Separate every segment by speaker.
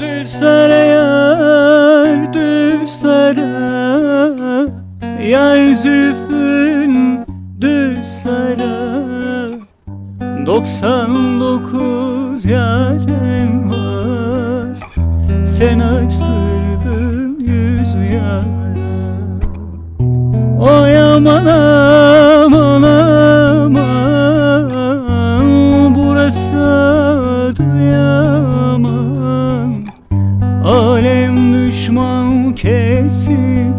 Speaker 1: Düşsene yar, düşsene Yar zülfün düşsene. 99 yarem var. Sen açtırdın yüz yara Oy aman düşman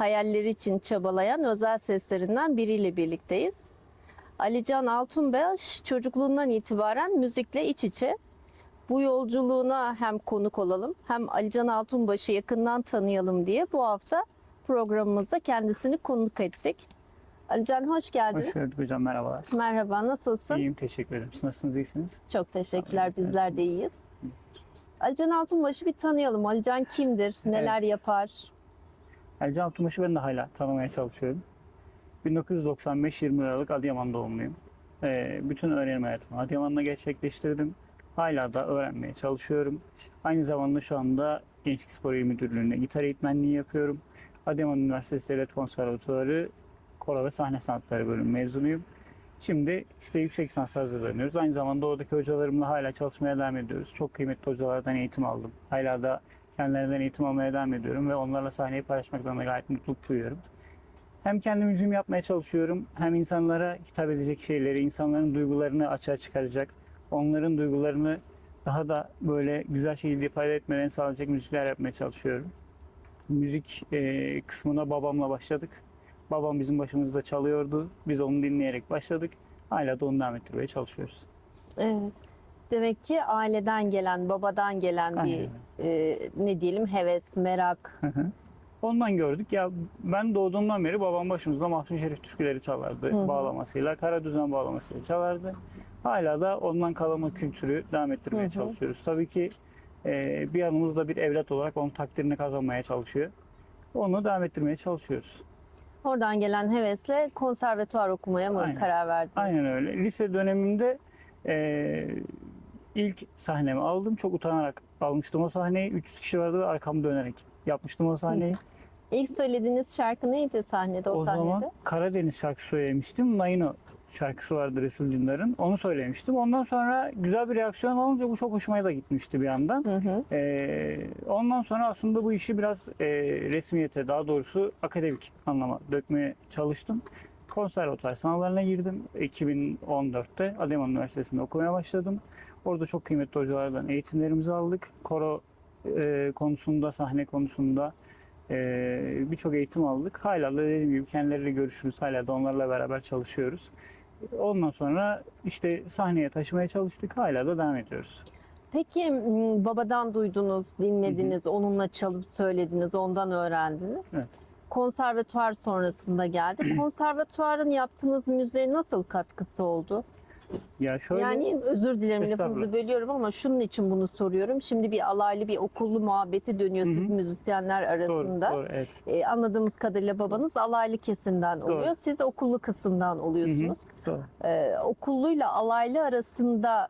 Speaker 2: hayalleri için çabalayan özel seslerinden biriyle birlikteyiz. Alican Altunbaş çocukluğundan itibaren müzikle iç içe. Bu yolculuğuna hem konuk olalım hem Alican Altunbaş'ı yakından tanıyalım diye bu hafta programımızda kendisini konuk ettik. Alican hoş geldin.
Speaker 1: Hoş gördük hocam merhabalar.
Speaker 2: Merhaba, nasılsın?
Speaker 1: İyiyim teşekkür ederim. Siz nasılsınız iyisiniz?
Speaker 2: Çok teşekkürler,
Speaker 1: Tabii,
Speaker 2: bizler de iyiyiz. Alican Altunbaş'ı bir tanıyalım. Alican kimdir, neler
Speaker 1: Evet.
Speaker 2: yapar?
Speaker 1: Ercan Altunbaş'ı ben de hala tanımaya çalışıyorum. 1995 20 Aralık Adıyaman doğumluyum. Ee, bütün öğrenim hayatımı Adıyaman'da gerçekleştirdim. Hala da öğrenmeye çalışıyorum. Aynı zamanda şu anda Gençlik Spor İl Müdürlüğü'nde gitar eğitmenliği yapıyorum. Adıyaman Üniversitesi Devlet Konservatuarı Koro ve Sahne Sanatları bölümü mezunuyum. Şimdi işte yüksek lisansa hazırlanıyoruz. Aynı zamanda oradaki hocalarımla hala çalışmaya devam ediyoruz. Çok kıymetli hocalardan eğitim aldım. Hala da kendilerinden eğitim almaya devam ediyorum ve onlarla sahneyi paylaşmaktan da gayet mutluluk duyuyorum. Hem kendi müziğimi yapmaya çalışıyorum, hem insanlara hitap edecek şeyleri, insanların duygularını açığa çıkaracak, onların duygularını daha da böyle güzel şekilde ifade etmelerini sağlayacak müzikler yapmaya çalışıyorum. Müzik eee, kısmına babamla başladık. Babam bizim başımızda çalıyordu. Biz onu dinleyerek başladık. Hala da onu devam ettirmeye çalışıyoruz.
Speaker 2: Evet. Demek ki aileden gelen, babadan gelen
Speaker 1: Aynen
Speaker 2: bir. E, ne diyelim heves, merak.
Speaker 1: Hı hı. Ondan gördük. Ya ben doğduğumdan beri babam başımızda Mahsun Şerif türküleri çalardı.
Speaker 2: Hı hı.
Speaker 1: Bağlamasıyla, kara düzen bağlamasıyla çalardı. Hala da ondan kalama kültürü devam ettirmeye
Speaker 2: Hı hı.
Speaker 1: çalışıyoruz. Tabii ki e, bir yanımızda bir evlat olarak onun takdirini kazanmaya çalışıyor. Onu devam ettirmeye çalışıyoruz.
Speaker 2: Oradan gelen hevesle konservatuvar okumaya mı
Speaker 1: Aynen.
Speaker 2: karar verdin?
Speaker 1: Aynen öyle. Lise dönemimde e, ilk sahnemi aldım. Çok utanarak almıştım o sahneyi. 300 kişi vardı ve arkamı dönerek yapmıştım o sahneyi.
Speaker 2: İlk söylediğiniz şarkı neydi sahnede, o,
Speaker 1: O
Speaker 2: sahnede?
Speaker 1: zaman Karadeniz şarkısı söylemiştim. Naino şarkısı vardı Resul Dündar'ın. Onu söylemiştim. Ondan sonra güzel bir reaksiyon alınca bu çok hoşuma da gitmişti bir yandan.
Speaker 2: Hı hı.
Speaker 1: Ee, ondan sonra aslında bu işi biraz e, resmiyete daha doğrusu akademik anlama dökmeye çalıştım. Konservatuvar sınavlarına girdim. 2014'te Adıyaman Üniversitesi'nde okumaya başladım. Orada çok kıymetli hocalardan eğitimlerimizi aldık. Koro e, konusunda, sahne konusunda e, birçok eğitim aldık. Hala da dediğim gibi kendileriyle görüşürüz. Hala da onlarla beraber çalışıyoruz. Ondan sonra işte sahneye taşımaya çalıştık. Hala da devam ediyoruz.
Speaker 2: Peki babadan duydunuz, dinlediniz, onunla çalıp söylediniz, ondan öğrendiniz.
Speaker 1: Evet.
Speaker 2: Konservatuvar sonrasında geldi. Konservatuvarın yaptığınız müziğe nasıl katkısı oldu?
Speaker 1: Ya şöyle
Speaker 2: Yani özür dilerim lafınızı bölüyorum ama şunun için bunu soruyorum. Şimdi bir alaylı bir okullu muhabbeti dönüyor
Speaker 1: Hı hı.
Speaker 2: siz müzisyenler
Speaker 1: doğru,
Speaker 2: arasında.
Speaker 1: doğru, evet.
Speaker 2: Ee, anladığımız kadarıyla babanız alaylı kesimden
Speaker 1: Doğru.
Speaker 2: oluyor. Siz okullu kısımdan oluyorsunuz.
Speaker 1: Doğru.
Speaker 2: Ee, okulluyla alaylı arasında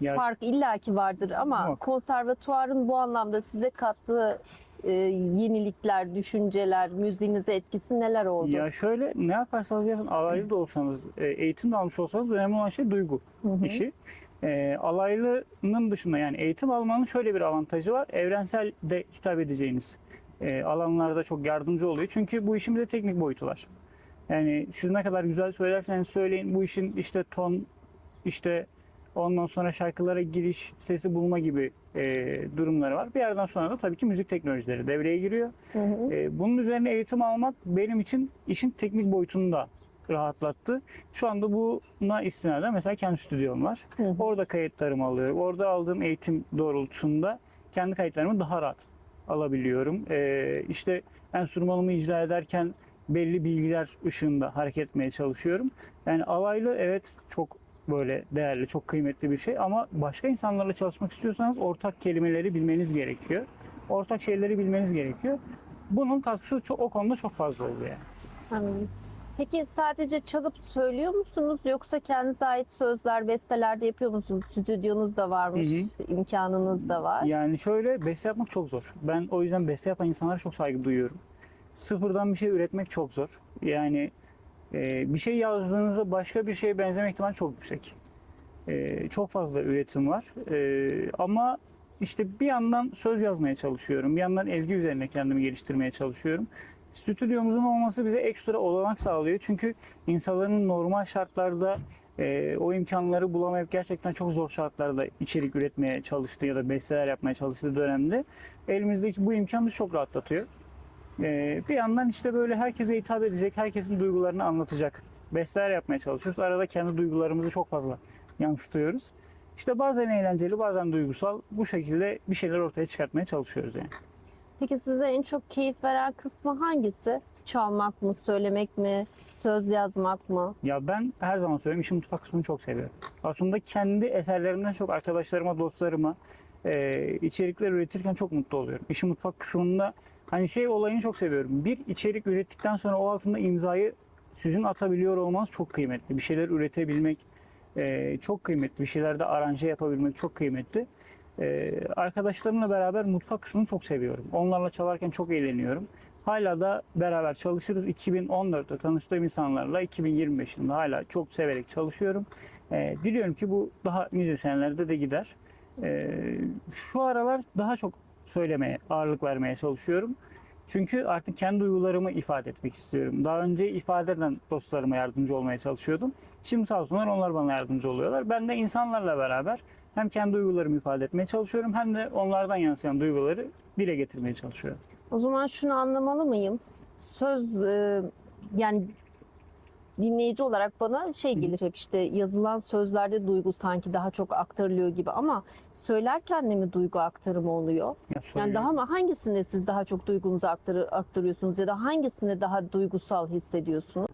Speaker 1: Ya,
Speaker 2: fark illaki vardır ama
Speaker 1: Muhakkak.
Speaker 2: konservatuvarın bu anlamda size kattığı e, yenilikler, düşünceler, müziğinize etkisi neler oldu?
Speaker 1: ya şöyle ne yaparsanız yapın alaylı da olsanız e, eğitim de almış olsanız önemli olan şey duygu
Speaker 2: Hı hı.
Speaker 1: işi. E, alaylının dışında yani eğitim almanın şöyle bir avantajı var. Evrensel de hitap edeceğiniz e, alanlarda çok yardımcı oluyor. Çünkü bu işin bir de teknik boyutu var. Yani siz ne kadar güzel söylerseniz söyleyin bu işin işte ton işte ondan sonra şarkılara giriş, sesi bulma gibi e, durumları var. Bir yerden sonra da tabii ki müzik teknolojileri devreye giriyor.
Speaker 2: Hı hı.
Speaker 1: E, bunun üzerine eğitim almak benim için işin teknik boyutunu da rahatlattı. Şu anda buna istinaden mesela kendi stüdyom var.
Speaker 2: Hı hı.
Speaker 1: Orada kayıtlarımı alıyorum. Orada aldığım eğitim doğrultusunda kendi kayıtlarımı daha rahat alabiliyorum. Ee, işte enstrümanımı icra ederken belli bilgiler ışığında hareket etmeye çalışıyorum. Yani alaylı evet çok böyle değerli, çok kıymetli bir şey ama başka insanlarla çalışmak istiyorsanız ortak kelimeleri bilmeniz gerekiyor. Ortak şeyleri bilmeniz gerekiyor. Bunun katkısı çok, o konuda çok fazla oldu yani.
Speaker 2: Anladım. Peki sadece çalıp söylüyor musunuz yoksa kendinize ait sözler, besteler de yapıyor musunuz? Stüdyonuz da varmış,
Speaker 1: Hı
Speaker 2: imkanınız da var.
Speaker 1: Yani şöyle beste yapmak çok zor. Ben o yüzden beste yapan insanlara çok saygı duyuyorum. Sıfırdan bir şey üretmek çok zor. Yani bir şey yazdığınızda başka bir şeye benzeme ihtimali çok yüksek. E, çok fazla üretim var. E, ama işte bir yandan söz yazmaya çalışıyorum. Bir yandan ezgi üzerine kendimi geliştirmeye çalışıyorum. Stüdyomuzun olması bize ekstra olanak sağlıyor. Çünkü insanların normal şartlarda e, o imkanları bulamayıp gerçekten çok zor şartlarda içerik üretmeye çalıştığı ya da besteler yapmaya çalıştığı dönemde elimizdeki bu imkan bizi çok rahatlatıyor. E, bir yandan işte böyle herkese hitap edecek, herkesin duygularını anlatacak besteler yapmaya çalışıyoruz. Arada kendi duygularımızı çok fazla yansıtıyoruz. İşte bazen eğlenceli, bazen duygusal bu şekilde bir şeyler ortaya çıkartmaya çalışıyoruz yani.
Speaker 2: Peki size en çok keyif veren kısmı hangisi? Çalmak mı, söylemek mi, söz yazmak mı?
Speaker 1: Ya ben her zaman söylüyorum işin mutfak kısmını çok seviyorum. Aslında kendi eserlerimden çok arkadaşlarıma, dostlarıma e, içerikler üretirken çok mutlu oluyorum. İşin mutfak kısmında hani şey olayını çok seviyorum. Bir içerik ürettikten sonra o altında imzayı sizin atabiliyor olmanız çok kıymetli. Bir şeyler üretebilmek e, çok kıymetli. Bir şeylerde aranje yapabilmek çok kıymetli. E, arkadaşlarımla beraber mutfak kısmını çok seviyorum. Onlarla çalarken çok eğleniyorum. Hala da beraber çalışırız. 2014'te tanıştığım insanlarla 2025 yılında hala çok severek çalışıyorum. Ee, diliyorum ki bu daha nice senelerde de gider. Ee, şu aralar daha çok söylemeye, ağırlık vermeye çalışıyorum. Çünkü artık kendi duygularımı ifade etmek istiyorum. Daha önce ifade eden dostlarıma yardımcı olmaya çalışıyordum. Şimdi sağ olsunlar onlar bana yardımcı oluyorlar. Ben de insanlarla beraber hem kendi duygularımı ifade etmeye çalışıyorum hem de onlardan yansıyan duyguları dile getirmeye çalışıyorum.
Speaker 2: O zaman şunu anlamalı mıyım? Söz e, yani dinleyici olarak bana şey gelir hep işte yazılan sözlerde duygu sanki daha çok aktarılıyor gibi ama söylerken de mi duygu aktarımı oluyor?
Speaker 1: Ya
Speaker 2: Yani daha mı hangisinde siz daha çok duygunuzu aktarı, aktarıyorsunuz ya da hangisinde daha duygusal hissediyorsunuz?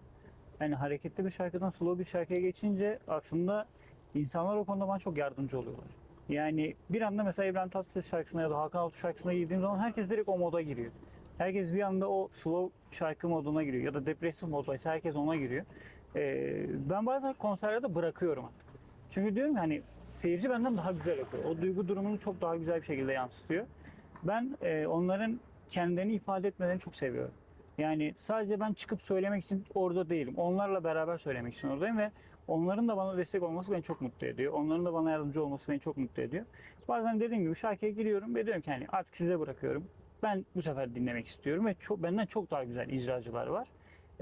Speaker 1: Yani hareketli bir şarkıdan slow bir şarkıya geçince aslında insanlar o konuda bana çok yardımcı oluyorlar. Yani bir anda mesela İbrahim Tatlıses şarkısına ya da Hakan Altun şarkısına girdiğim zaman herkes direkt o moda giriyor. Herkes bir anda o slow şarkı moduna giriyor ya da depresif moddaysa herkes ona giriyor. Ee, ben bazen konserlerde bırakıyorum artık. Çünkü diyorum ki hani seyirci benden daha güzel yapıyor. O duygu durumunu çok daha güzel bir şekilde yansıtıyor. Ben e, onların kendilerini ifade etmelerini çok seviyorum. Yani sadece ben çıkıp söylemek için orada değilim. Onlarla beraber söylemek için oradayım ve onların da bana destek olması beni çok mutlu ediyor. Onların da bana yardımcı olması beni çok mutlu ediyor. Bazen dediğim gibi şarkıya giriyorum ve diyorum ki hani artık size bırakıyorum. Ben bu sefer dinlemek istiyorum ve çok, benden çok daha güzel icracılar var.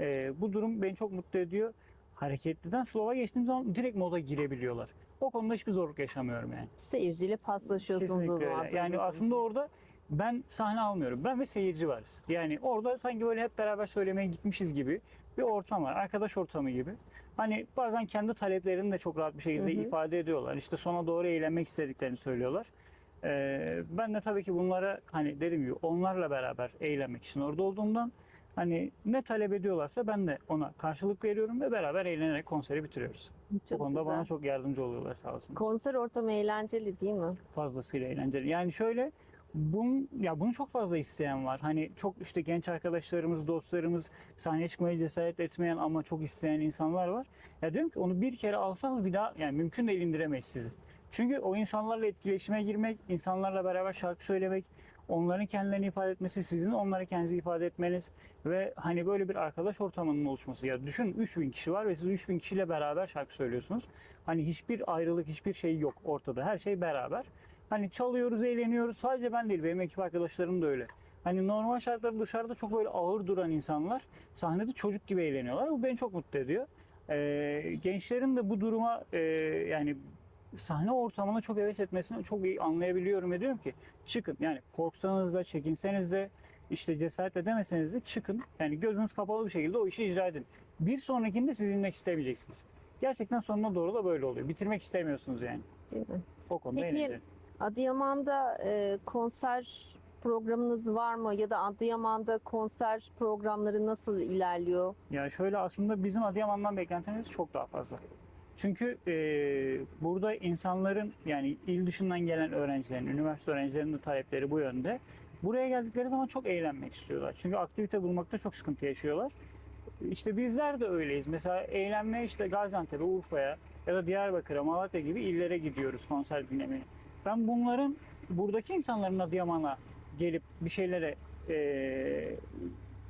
Speaker 1: Ee, bu durum beni çok mutlu ediyor. Hareketliden slow'a geçtiğim zaman direkt moda girebiliyorlar. O konuda hiçbir zorluk yaşamıyorum yani.
Speaker 2: Seyirciyle paslaşıyorsunuz o
Speaker 1: Kesinlikle
Speaker 2: zaman.
Speaker 1: öyle. Yani aslında orada ben sahne almıyorum. Ben ve seyirci varız. Yani orada sanki böyle hep beraber söylemeye gitmişiz gibi bir ortam var. Arkadaş ortamı gibi. Hani bazen kendi taleplerini de çok rahat bir şekilde
Speaker 2: Hı hı.
Speaker 1: ifade ediyorlar. İşte sona doğru eğlenmek istediklerini söylüyorlar. Ee, ben de tabii ki bunlara hani dediğim gibi onlarla beraber eğlenmek için orada olduğumdan hani ne talep ediyorlarsa ben de ona karşılık veriyorum ve beraber eğlenerek konseri bitiriyoruz. Bu
Speaker 2: Çok
Speaker 1: konuda
Speaker 2: güzel.
Speaker 1: bana çok yardımcı oluyorlar sağ olsun
Speaker 2: Konser ortamı eğlenceli değil mi?
Speaker 1: fazlasıyla eğlenceli. Yani şöyle bunun ya bunu çok fazla isteyen var. Hani çok işte genç arkadaşlarımız, dostlarımız sahneye çıkmaya cesaret etmeyen ama çok isteyen insanlar var. Ya diyorum ki onu bir kere alsanız bir daha yani mümkün değil indiremeyiz sizi. Çünkü o insanlarla etkileşime girmek, insanlarla beraber şarkı söylemek, onların kendilerini ifade etmesi, sizin onlara kendinizi ifade etmeniz ve hani böyle bir arkadaş ortamının oluşması. Ya düşün 3000 kişi var ve siz 3000 kişiyle beraber şarkı söylüyorsunuz. Hani hiçbir ayrılık, hiçbir şey yok ortada. Her şey beraber. Hani çalıyoruz, eğleniyoruz. Sadece ben değil, benim ekip arkadaşlarım da öyle. Hani normal şartlarda dışarıda çok böyle ağır duran insanlar sahnede çocuk gibi eğleniyorlar. Bu beni çok mutlu ediyor. Ee, gençlerin de bu duruma e, yani sahne ortamına çok heves etmesini çok iyi anlayabiliyorum ve diyorum ki çıkın. Yani korksanız da, çekinseniz de, işte cesaret edemeseniz de çıkın. Yani gözünüz kapalı bir şekilde o işi icra edin. bir sonrakinde siz inmek istemeyeceksiniz. Gerçekten sonuna doğru da böyle oluyor. Bitirmek istemiyorsunuz yani.
Speaker 2: Değil mi?
Speaker 1: O konuda
Speaker 2: Peki,
Speaker 1: eğlenceli.
Speaker 2: Adıyaman'da e, konser programınız var mı? Ya da Adıyaman'da konser programları nasıl ilerliyor?
Speaker 1: Ya şöyle aslında bizim Adıyaman'dan beklentimiz çok daha fazla. Çünkü e, burada insanların yani il dışından gelen öğrencilerin, üniversite öğrencilerinin de talepleri bu yönde. Buraya geldikleri zaman çok eğlenmek istiyorlar. Çünkü aktivite bulmakta çok sıkıntı yaşıyorlar. İşte bizler de öyleyiz. Mesela eğlenmeye işte Gaziantep'e, Urfa'ya ya da Diyarbakır'a, Malatya gibi illere gidiyoruz konser dinlemeye. Ben bunların buradaki insanların Adıyaman'a gelip bir şeylere e,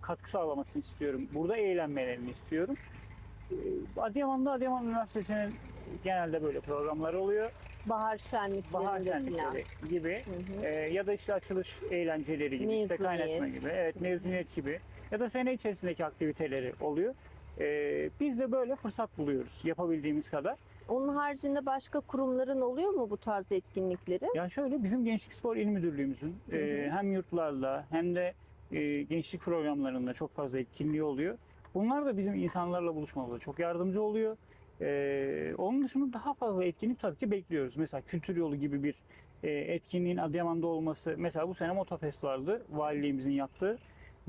Speaker 1: katkı sağlamasını istiyorum. Burada eğlenmelerini istiyorum. E, Adıyaman'da Adıyaman Üniversitesi'nin genelde böyle programları oluyor.
Speaker 2: Bahar şenliklerinde
Speaker 1: Bahar şenlikleri gibi
Speaker 2: Hı hı.
Speaker 1: e, ya da işte açılış eğlenceleri gibi, işte
Speaker 2: Mezuniyet.
Speaker 1: kaynaşma gibi, evet mezuniyet gibi ya da sene içerisindeki aktiviteleri oluyor. E, biz de böyle fırsat buluyoruz yapabildiğimiz kadar.
Speaker 2: Onun haricinde başka kurumların oluyor mu bu tarz etkinlikleri?
Speaker 1: Ya şöyle bizim Gençlik Spor İl Müdürlüğümüzün
Speaker 2: Hı hı.
Speaker 1: e, hem yurtlarla hem de e, gençlik programlarında çok fazla etkinliği oluyor. Bunlar da bizim insanlarla buluşmamıza çok yardımcı oluyor. E, onun dışında daha fazla etkinlik tabii ki bekliyoruz. Mesela Kültür Yolu gibi bir e, etkinliğin Adıyaman'da olması. Mesela bu sene Motofest vardı valiliğimizin yaptığı.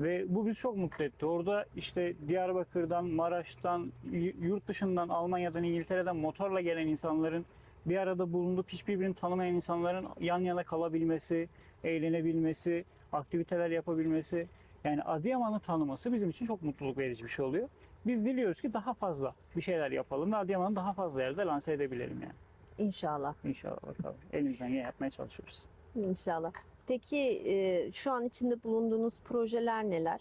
Speaker 1: Ve bu bizi çok mutlu etti. Orada işte Diyarbakır'dan, Maraş'tan, yurt dışından, Almanya'dan, İngiltere'den motorla gelen insanların bir arada bulunup hiç birbirini tanımayan insanların yan yana kalabilmesi, eğlenebilmesi, aktiviteler yapabilmesi. Yani Adıyaman'ı tanıması bizim için çok mutluluk verici bir şey oluyor. Biz diliyoruz ki daha fazla bir şeyler yapalım ve Adıyaman'ı daha fazla yerde lanse edebilelim yani.
Speaker 2: İnşallah.
Speaker 1: İnşallah bakalım. Elimizden geleni yapmaya çalışıyoruz.
Speaker 2: İnşallah. Peki e, şu an içinde bulunduğunuz projeler neler?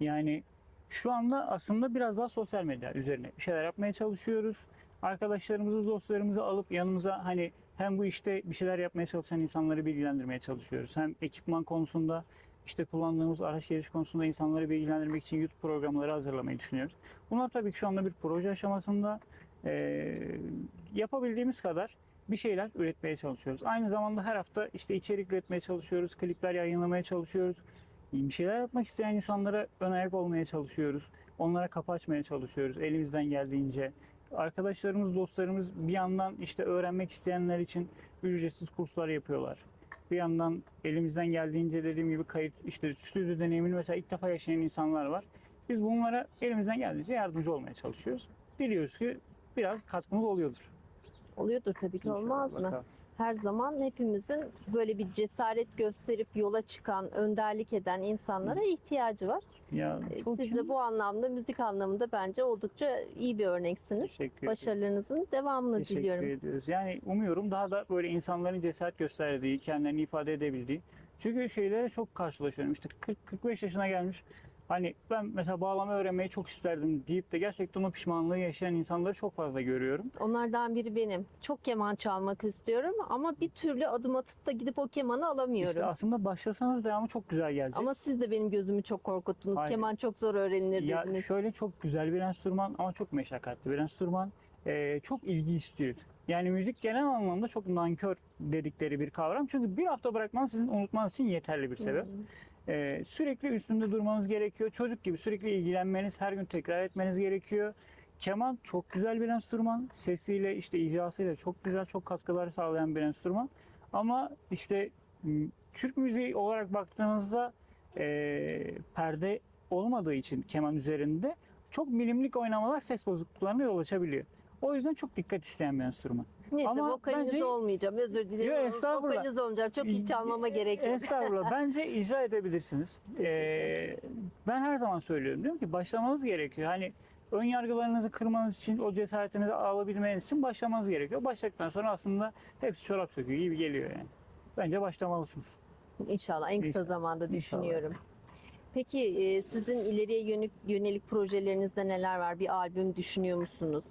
Speaker 1: Yani şu anda aslında biraz daha sosyal medya üzerine bir şeyler yapmaya çalışıyoruz. Arkadaşlarımızı, dostlarımızı alıp yanımıza hani hem bu işte bir şeyler yapmaya çalışan insanları bilgilendirmeye çalışıyoruz. Hem ekipman konusunda işte kullandığımız araç geliş konusunda insanları bilgilendirmek için YouTube programları hazırlamayı düşünüyoruz. Bunlar tabii ki şu anda bir proje aşamasında Ee, yapabildiğimiz kadar bir şeyler üretmeye çalışıyoruz. Aynı zamanda her hafta işte içerik üretmeye çalışıyoruz, klipler yayınlamaya çalışıyoruz. Bir şeyler yapmak isteyen insanlara ön ayak olmaya çalışıyoruz. Onlara kapı açmaya çalışıyoruz elimizden geldiğince. Arkadaşlarımız, dostlarımız bir yandan işte öğrenmek isteyenler için ücretsiz kurslar yapıyorlar. Bir yandan elimizden geldiğince dediğim gibi kayıt, işte stüdyo deneyimini mesela ilk defa yaşayan insanlar var. Biz bunlara elimizden geldiğince yardımcı olmaya çalışıyoruz. Biliyoruz ki biraz katkımız oluyordur.
Speaker 2: Oluyordur tabii ki
Speaker 1: İnşallah,
Speaker 2: olmaz mı?
Speaker 1: bakalım.
Speaker 2: Her zaman hepimizin böyle bir cesaret gösterip yola çıkan, önderlik eden insanlara ihtiyacı var.
Speaker 1: Ya çok
Speaker 2: Siz de bu anlamda, müzik anlamında bence oldukça iyi bir örneksiniz.
Speaker 1: Teşekkür.
Speaker 2: Başarılarınızın devamını
Speaker 1: Teşekkür
Speaker 2: diliyorum.
Speaker 1: ediyoruz. Yani umuyorum daha da böyle insanların cesaret gösterdiği, kendilerini ifade edebildiği. Çünkü şeylere çok karşılaşıyorum. İşte 40-45 yaşına gelmiş. Hani ben mesela bağlama öğrenmeyi çok isterdim deyip de gerçekten o pişmanlığı yaşayan insanları çok fazla görüyorum.
Speaker 2: Onlardan biri benim. Çok keman çalmak istiyorum ama bir türlü adım atıp da gidip o kemanı alamıyorum.
Speaker 1: İşte aslında başlasanız devamı çok güzel gelecek.
Speaker 2: Ama siz de benim gözümü çok korkuttunuz.
Speaker 1: Aynen.
Speaker 2: Keman çok zor öğrenilir
Speaker 1: Ya
Speaker 2: dediniz.
Speaker 1: şöyle çok güzel bir enstrüman ama çok meşakkatli bir enstrüman. Ee, çok ilgi istiyor. Yani müzik genel anlamda çok nankör dedikleri bir kavram. Çünkü bir hafta bırakmanız sizin unutmanız için yeterli bir sebep.
Speaker 2: Hı.
Speaker 1: Ee, sürekli üstünde durmanız gerekiyor. Çocuk gibi sürekli ilgilenmeniz, her gün tekrar etmeniz gerekiyor. Keman çok güzel bir enstrüman. Sesiyle, işte icrasıyla çok güzel, çok katkılar sağlayan bir enstrüman. Ama işte Türk müziği olarak baktığınızda e, perde olmadığı için keman üzerinde çok milimlik oynamalar ses bozukluklarına yol açabiliyor. O yüzden çok dikkat isteyen bir enstrüman.
Speaker 2: Neyse
Speaker 1: Ama
Speaker 2: vokaliniz
Speaker 1: bence-
Speaker 2: olmayacağım. Özür dilerim.
Speaker 1: Yo, estağfurullah.
Speaker 2: Vokaliniz olmayacağım. Çok iyi çalmama gerek yok.
Speaker 1: Estağfurullah. Bence icra edebilirsiniz. Ee, ben her zaman söylüyorum. Diyorum ki başlamanız gerekiyor. Hani ön yargılarınızı kırmanız için, o cesaretinizi alabilmeniz için başlamanız gerekiyor. Başladıktan sonra aslında hepsi çorap söküyor gibi geliyor yani. Bence başlamalısınız.
Speaker 2: İnşallah en kısa
Speaker 1: İnşallah.
Speaker 2: zamanda
Speaker 1: İnşallah.
Speaker 2: düşünüyorum. Peki e, sizin ileriye yönelik, yönelik projelerinizde neler var? Bir albüm düşünüyor musunuz?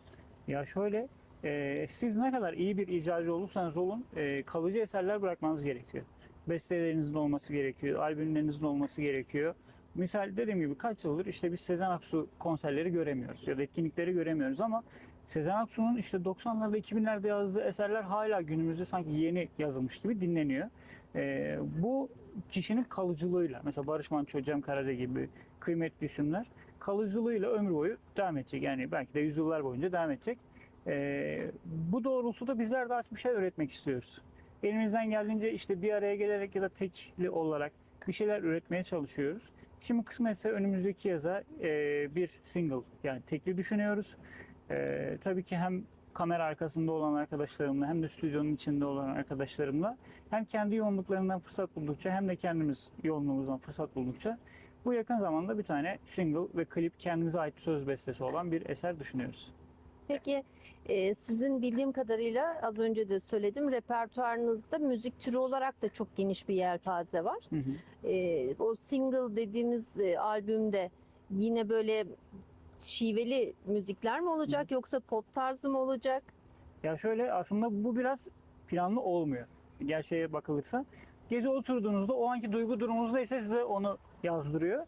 Speaker 1: Ya şöyle, e, siz ne kadar iyi bir icracı olursanız olun, e, kalıcı eserler bırakmanız gerekiyor. Bestelerinizin olması gerekiyor, albümlerinizin olması gerekiyor. Misal dediğim gibi kaç yıldır işte biz Sezen Aksu konserleri göremiyoruz ya da etkinlikleri göremiyoruz ama Sezen Aksu'nun işte 90'larda 2000'lerde yazdığı eserler hala günümüzde sanki yeni yazılmış gibi dinleniyor. E, bu kişinin kalıcılığıyla mesela Barış Manço, Cem Karaca gibi kıymetli isimler kalıcılığıyla ömür boyu devam edecek. Yani belki de yüzyıllar boyunca devam edecek. Ee, bu doğrultuda bizler de artık bir şey üretmek istiyoruz. Elimizden geldiğince işte bir araya gelerek ya da tekli olarak bir şeyler üretmeye çalışıyoruz. Şimdi kısmetse önümüzdeki yaza e, bir single yani tekli düşünüyoruz. E, tabii ki hem kamera arkasında olan arkadaşlarımla hem de stüdyonun içinde olan arkadaşlarımla hem kendi yoğunluklarından fırsat buldukça hem de kendimiz yoğunluğumuzdan fırsat buldukça bu yakın zamanda bir tane single ve klip kendimize ait söz bestesi olan bir eser düşünüyoruz.
Speaker 2: Peki e, sizin bildiğim kadarıyla az önce de söyledim repertuarınızda müzik türü olarak da çok geniş bir yelpaze var.
Speaker 1: Hı hı.
Speaker 2: E, o single dediğimiz e, albümde yine böyle şiveli müzikler mi olacak yoksa pop tarzı mı olacak?
Speaker 1: Ya şöyle aslında bu biraz planlı olmuyor. Gerçeğe bakılırsa. Gece oturduğunuzda o anki duygu durumunuzda ise size onu yazdırıyor.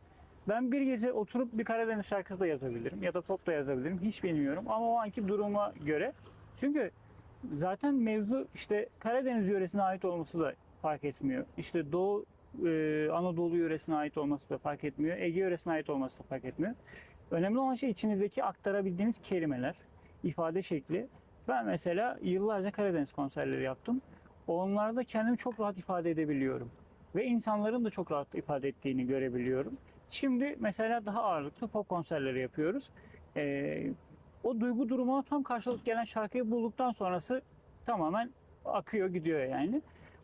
Speaker 1: Ben bir gece oturup bir Karadeniz şarkısı da yazabilirim ya da pop da yazabilirim. Hiç bilmiyorum ama o anki duruma göre. Çünkü zaten mevzu işte Karadeniz yöresine ait olması da fark etmiyor. İşte Doğu e, Anadolu yöresine ait olması da fark etmiyor. Ege yöresine ait olması da fark etmiyor. Önemli olan şey içinizdeki aktarabildiğiniz kelimeler, ifade şekli. Ben mesela yıllarca Karadeniz konserleri yaptım. Onlarda kendimi çok rahat ifade edebiliyorum. Ve insanların da çok rahat ifade ettiğini görebiliyorum. Şimdi mesela daha ağırlıklı pop konserleri yapıyoruz. Ee, o duygu durumuna tam karşılık gelen şarkıyı bulduktan sonrası tamamen akıyor gidiyor yani.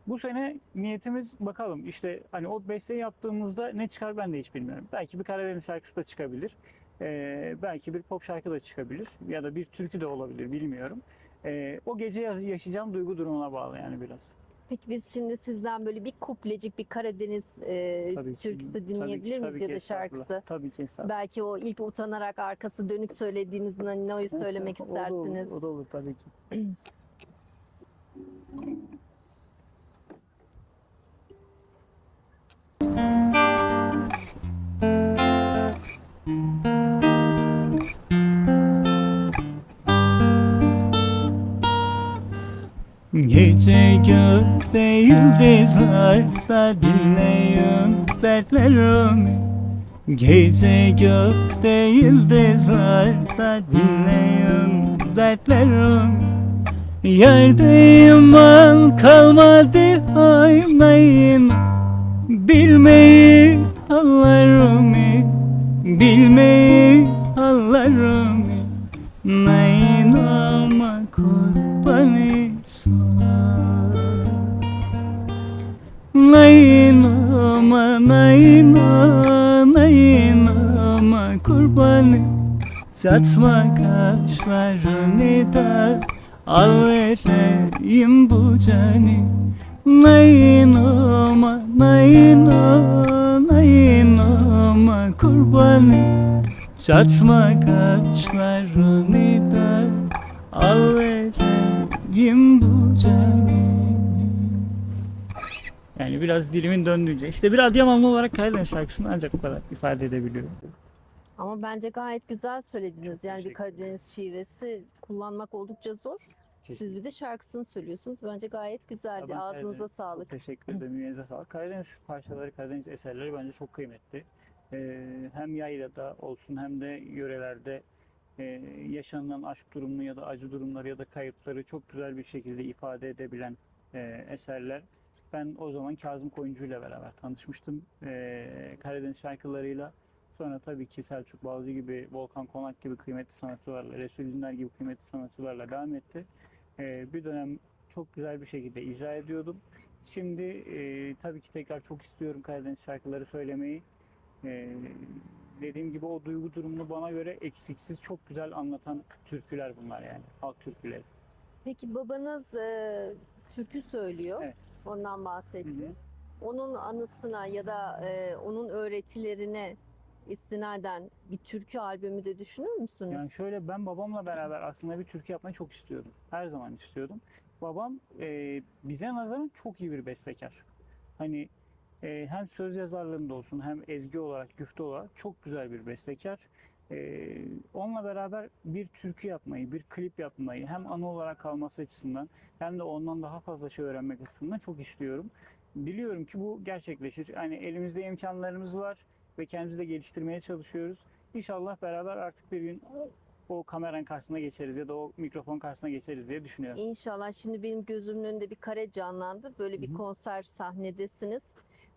Speaker 1: Bu sene niyetimiz bakalım işte hani o besteyi yaptığımızda ne çıkar ben de hiç bilmiyorum. Belki bir Karadeniz şarkısı da çıkabilir. Ee, belki bir pop şarkı da çıkabilir ya da bir türkü de olabilir bilmiyorum. Ee, o gece yaşayacağım duygu durumuna bağlı yani biraz.
Speaker 2: Peki biz şimdi sizden böyle bir kuplecik bir Karadeniz e,
Speaker 1: Tabii
Speaker 2: türküsü
Speaker 1: ki,
Speaker 2: dinleyebilir miyiz
Speaker 1: tabii
Speaker 2: ya
Speaker 1: ki
Speaker 2: da
Speaker 1: estağfurullah.
Speaker 2: şarkısı?
Speaker 1: Tabii ki estağfurullah.
Speaker 2: Belki o ilk utanarak arkası dönük söylediğiniz Nano'yu söylemek
Speaker 1: O da olur,
Speaker 2: istersiniz.
Speaker 1: O da olur tabii ki. Gece gök değildi zarda dinleyin dertlerimi Gece gök değildi zarda dinleyin dertlerimi Yerde iman kalmadı aynayın Bilmeyi hallerimi Bilmeyi hallerimi Naynama kurbanı sana Naynama nayna naynama kurbanı Çatma kaşlarını da Al vereyim bu cani Naynama nayna naynama kurbanı Çatma kaşlarını da Al vereyim bu yani biraz dilimin döndüğünce. işte bir Adıyamanlı olarak Karadeniz şarkısını ancak bu kadar ifade edebiliyorum.
Speaker 2: Ama bence gayet güzel söylediniz.
Speaker 1: Çok
Speaker 2: Yani bir Karadeniz şivesi kullanmak oldukça zor. Siz bir de şarkısını söylüyorsunuz. Bence gayet güzeldi.
Speaker 1: ben
Speaker 2: Ağzınıza
Speaker 1: Karadeniz-
Speaker 2: sağlık.
Speaker 1: Teşekkür ederim. Yüreğinize sağlık. Karadeniz parçaları, Karadeniz eserleri bence çok kıymetli. Ee, hem yaylada olsun hem de yörelerde e, yaşanılan aşk durumunu ya da acı durumları ya da kayıpları çok güzel bir şekilde ifade edebilen e, eserler. Ben o zaman Kazım Koyuncu ile beraber tanışmıştım. Ee, Karadeniz şarkılarıyla. Sonra tabii ki Selçuk Balcı gibi, Volkan Konak gibi kıymetli sanatçılarla, Resul Diner gibi kıymetli sanatçılarla devam etti. Ee, bir dönem çok güzel bir şekilde icra ediyordum. Şimdi e, tabii ki tekrar çok istiyorum Karadeniz şarkıları söylemeyi. E, dediğim gibi o duygu durumunu bana göre eksiksiz çok güzel anlatan türküler bunlar yani. Halk türküleri.
Speaker 2: Peki babanız e, türkü söylüyor.
Speaker 1: Evet.
Speaker 2: Ondan bahsettiniz. Onun anısına ya da e, onun öğretilerine istinaden bir türkü albümü de düşünür müsünüz?
Speaker 1: Yani şöyle ben babamla beraber aslında bir türkü yapmayı çok istiyordum. Her zaman istiyordum. Babam e, bize nazaran çok iyi bir bestekar. Hani e, hem söz yazarlığında olsun hem ezgi olarak, güfte olarak çok güzel bir bestekar. E, onunla beraber bir türkü yapmayı, bir klip yapmayı hem anı olarak kalması açısından hem de ondan daha fazla şey öğrenmek açısından çok istiyorum. Diliyorum ki bu gerçekleşir. Yani elimizde imkanlarımız var ve kendimizi de geliştirmeye çalışıyoruz. İnşallah beraber artık bir gün o kameranın karşısına geçeriz ya da o mikrofon karşısına geçeriz diye düşünüyorum.
Speaker 2: İnşallah şimdi benim gözümün önünde bir kare canlandı. Böyle bir
Speaker 1: Hı hı.
Speaker 2: konser sahnedesiniz.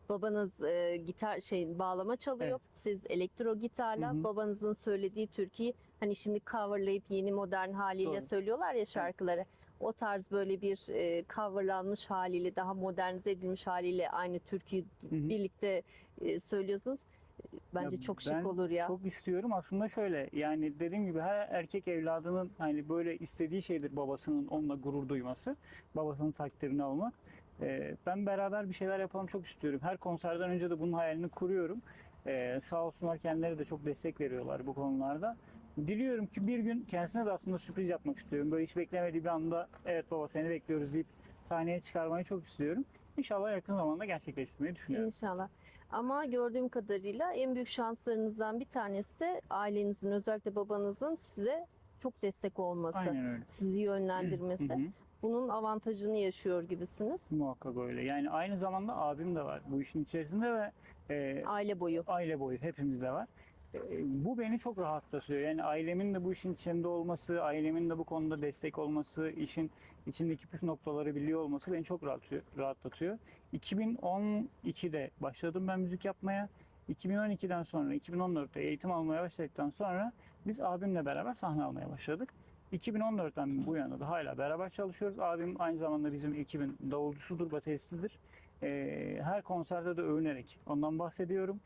Speaker 2: Babanız e, gitar şey bağlama çalıyor.
Speaker 1: Evet.
Speaker 2: Siz elektro gitarla
Speaker 1: Hı hı.
Speaker 2: babanızın söylediği türküyü hani şimdi coverlayıp yeni modern haliyle
Speaker 1: Doğru.
Speaker 2: söylüyorlar ya şarkıları. O tarz böyle bir e, coverlanmış haliyle daha modernize edilmiş haliyle aynı türküyü
Speaker 1: Hı hı.
Speaker 2: birlikte e, söylüyorsunuz. Bence
Speaker 1: Ya
Speaker 2: çok şık
Speaker 1: ben
Speaker 2: olur ya.
Speaker 1: Çok istiyorum. Aslında şöyle yani dediğim gibi her erkek evladının hani böyle istediği şeydir babasının onunla gurur duyması. Babasının takdirini almak. Ee, ben beraber bir şeyler yapalım çok istiyorum. Her konserden önce de bunun hayalini kuruyorum. Ee, sağ olsunlar kendileri de çok destek veriyorlar bu konularda. Diliyorum ki bir gün kendisine de aslında sürpriz yapmak istiyorum. Böyle hiç beklemediği bir anda evet baba seni bekliyoruz deyip sahneye çıkarmayı çok istiyorum. İnşallah yakın zamanda gerçekleştirmeyi düşünüyorum.
Speaker 2: İnşallah. Ama gördüğüm kadarıyla en büyük şanslarınızdan bir tanesi ailenizin özellikle babanızın size çok destek olması, sizi
Speaker 1: Hı
Speaker 2: yönlendirmesi.
Speaker 1: hı.
Speaker 2: Bunun avantajını yaşıyor gibisiniz
Speaker 1: Muhakkak öyle. Yani aynı zamanda abim de var bu işin içerisinde ve e,
Speaker 2: aile boyu.
Speaker 1: aile boyu hepimizde var. E, bu beni çok rahatlatıyor. Yani ailemin de bu işin içinde olması, ailemin de bu konuda destek olması, işin içindeki püf noktaları biliyor olması beni çok rahatlatıyor. rahatlatıyor. 2012'de başladım ben müzik yapmaya. 2012'den sonra, 2014'te eğitim almaya başladıktan sonra biz abimle beraber sahne almaya başladık. 2014'ten bu yana da hala beraber çalışıyoruz. Abim aynı zamanda bizim ekibin davulcusudur, bateristidir. Ee, her konserde de övünerek ondan bahsediyorum.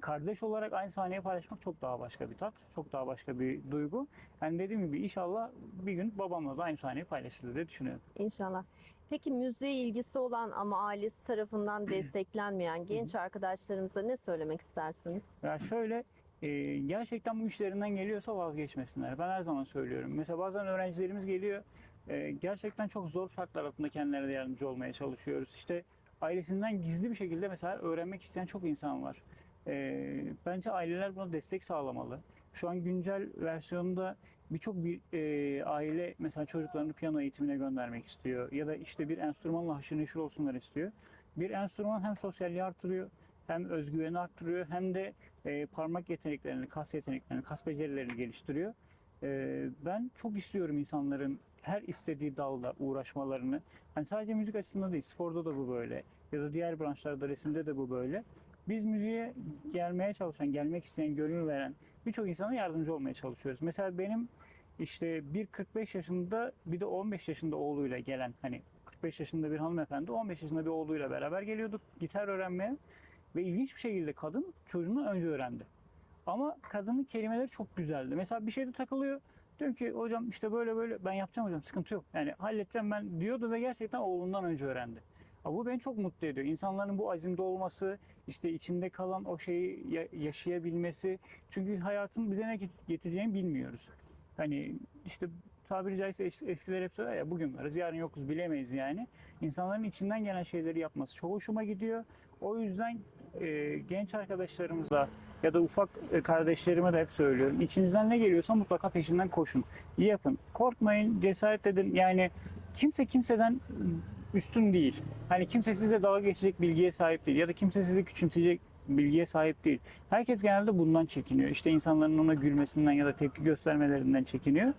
Speaker 1: Kardeş olarak aynı sahneyi paylaşmak çok daha başka bir tat, çok daha başka bir duygu. Yani dediğim gibi inşallah bir gün babamla da aynı sahneyi paylaşırız diye düşünüyorum.
Speaker 2: İnşallah. Peki müziğe ilgisi olan ama ailesi tarafından desteklenmeyen genç arkadaşlarımıza ne söylemek istersiniz?
Speaker 1: Ya şöyle e, gerçekten bu işlerinden geliyorsa vazgeçmesinler. Ben her zaman söylüyorum. Mesela bazen öğrencilerimiz geliyor. e, gerçekten çok zor şartlar altında kendilerine yardımcı olmaya çalışıyoruz. İşte ailesinden gizli bir şekilde mesela öğrenmek isteyen çok insan var. E, bence aileler buna destek sağlamalı. Şu an güncel versiyonda birçok bir e, aile mesela çocuklarını piyano eğitimine göndermek istiyor ya da işte bir enstrümanla haşır neşir olsunlar istiyor. Bir enstrüman hem sosyalliği artırıyor hem özgüveni arttırıyor hem de e, parmak yeteneklerini, kas yeteneklerini, kas becerilerini geliştiriyor. E, ben çok istiyorum insanların her istediği dalda uğraşmalarını. Hani sadece müzik açısından değil, sporda da bu böyle. Ya da diğer branşlarda, resimde de bu böyle. Biz müziğe gelmeye çalışan, gelmek isteyen, gönül veren birçok insana yardımcı olmaya çalışıyoruz. Mesela benim işte bir 45 yaşında bir de 15 yaşında oğluyla gelen hani 45 yaşında bir hanımefendi 15 yaşında bir oğluyla beraber geliyorduk gitar öğrenmeye. Ve ilginç bir şekilde kadın çocuğunu önce öğrendi. Ama kadının kelimeleri çok güzeldi. Mesela bir şeyde takılıyor. Diyorum ki hocam işte böyle böyle ben yapacağım hocam sıkıntı yok. Yani halledeceğim ben diyordu ve gerçekten oğlundan önce öğrendi. Ha, bu beni çok mutlu ediyor. İnsanların bu azimde olması, işte içinde kalan o şeyi ya- yaşayabilmesi. Çünkü hayatın bize ne get- getireceğini bilmiyoruz. Hani işte tabiri caizse es- eskiler hep söyler ya bugün varız yarın yokuz bilemeyiz yani. İnsanların içinden gelen şeyleri yapması çok hoşuma gidiyor. O yüzden e, genç arkadaşlarımızla ya da ufak e, kardeşlerime de hep söylüyorum. İçinizden ne geliyorsa mutlaka peşinden koşun. İyi yapın. Korkmayın, cesaret edin. Yani kimse kimseden üstün değil. Hani kimse sizle dalga geçecek bilgiye sahip değil ya da kimse sizi küçümseyecek bilgiye sahip değil. Herkes genelde bundan çekiniyor. İşte insanların ona gülmesinden ya da tepki göstermelerinden çekiniyor.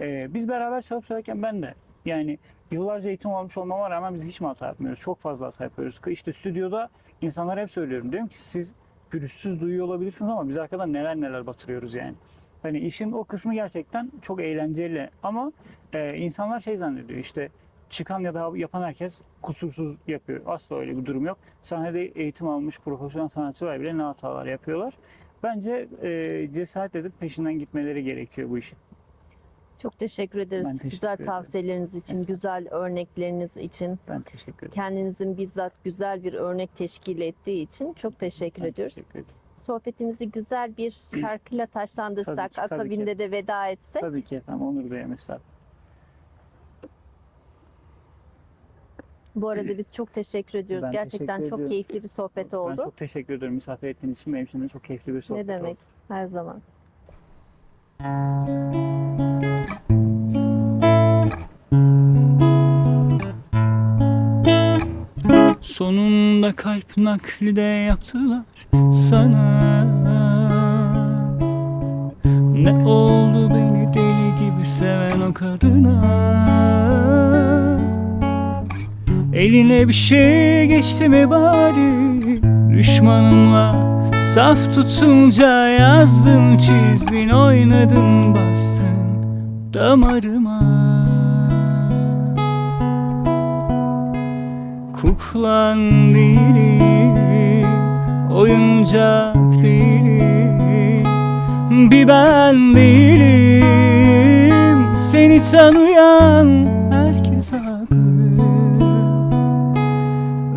Speaker 1: Ee, biz beraber çalışıp söylerken ben de yani yıllarca eğitim almış olmama rağmen biz hiç mi hata yapmıyoruz? Çok fazla hata yapıyoruz. İşte stüdyoda insanlara hep söylüyorum. Diyorum ki siz pürüzsüz duyuyor olabilirsiniz ama biz arkadan neler neler batırıyoruz yani. Hani işin o kısmı gerçekten çok eğlenceli ama e, insanlar şey zannediyor işte çıkan ya da yapan herkes kusursuz yapıyor. Asla öyle bir durum yok. Sahnede eğitim almış profesyonel sanatçılar bile ne hatalar yapıyorlar. Bence e, cesaret edip peşinden gitmeleri gerekiyor bu işin.
Speaker 2: Çok teşekkür ederiz.
Speaker 1: Ben teşekkür
Speaker 2: güzel
Speaker 1: ederim.
Speaker 2: tavsiyeleriniz için, güzel örnekleriniz için,
Speaker 1: Ben teşekkür ederim.
Speaker 2: kendinizin bizzat güzel bir örnek teşkil ettiği için çok teşekkür
Speaker 1: Ben
Speaker 2: ediyoruz.
Speaker 1: teşekkür ederim.
Speaker 2: Sohbetimizi güzel bir şarkıyla taşlandırsak,
Speaker 1: Tabii ki, tabii ki.
Speaker 2: akabinde de veda etsek.
Speaker 1: Tabii ki efendim onur duyarım estağfurullah.
Speaker 2: Bu arada biz çok teşekkür ediyoruz.
Speaker 1: Ben
Speaker 2: Gerçekten
Speaker 1: teşekkür
Speaker 2: çok
Speaker 1: ediyorum.
Speaker 2: keyifli bir sohbet
Speaker 1: Ben
Speaker 2: oldu.
Speaker 1: çok teşekkür ederim misafir ettiğiniz için. Benim için de çok keyifli bir sohbet
Speaker 2: Ne demek?
Speaker 1: oldu.
Speaker 2: Her zaman.
Speaker 1: Sonunda kalp nakli de yaptılar sana. Ne oldu beni deli gibi seven o kadına? Eline bir şey geçti mi bari? Düşmanımla saf tutunca yazdın çizdin oynadın bastın damarıma Kuklan değilim, oyuncak değilim Bir ben değilim, seni tanıyan herkes haklı.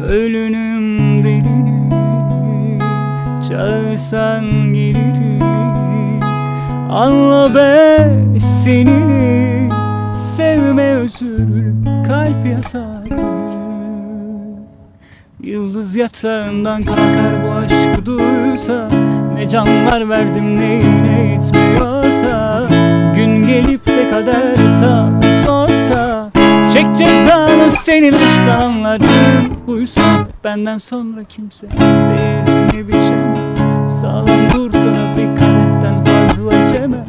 Speaker 1: Ölünüm delinim, çağırsan gelirim. Anla be seninim, sevme özür, kalp yasaklı Yıldız yatağından kalkar bu aşkı duysa Ne canlar verdim neyine yetmiyorsa. Gün gelip de kader hesabı sorsa Çek cezanı senin aşk anların buysa. Benden sonra kimse değerini biçemez Sağlam dursa bir kadehten fazla içemez.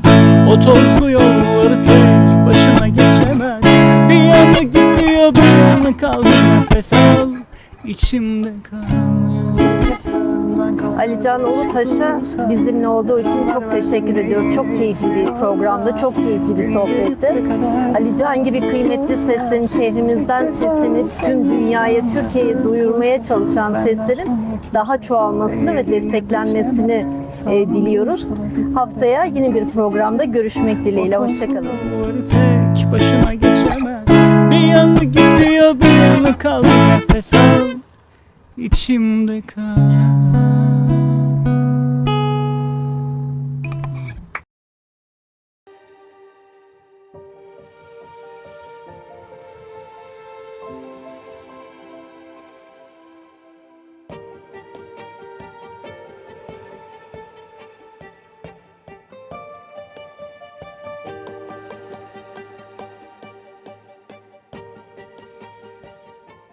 Speaker 1: O tozlu yolları tek başına geçemez. Bir yanı gidiyor bir yanı kaldı nefes al İçimde.
Speaker 2: Alican Ulutaş'a bizimle olduğu için çok teşekkür ediyoruz. Çok keyifli bir programdı, çok keyifli bir sohbetti. Alican gibi kıymetli seslerin şehrimizden sesini tüm dünyaya, Türkiye'ye duyurmaya çalışan seslerin daha çoğalmasını ve desteklenmesini e, diliyoruz. Haftaya yine bir programda görüşmek dileğiyle. Hoşçakalın.
Speaker 1: Tek başına geçemez Bir yanı gidiyor bir yanı kaldı nefes al İçimde kal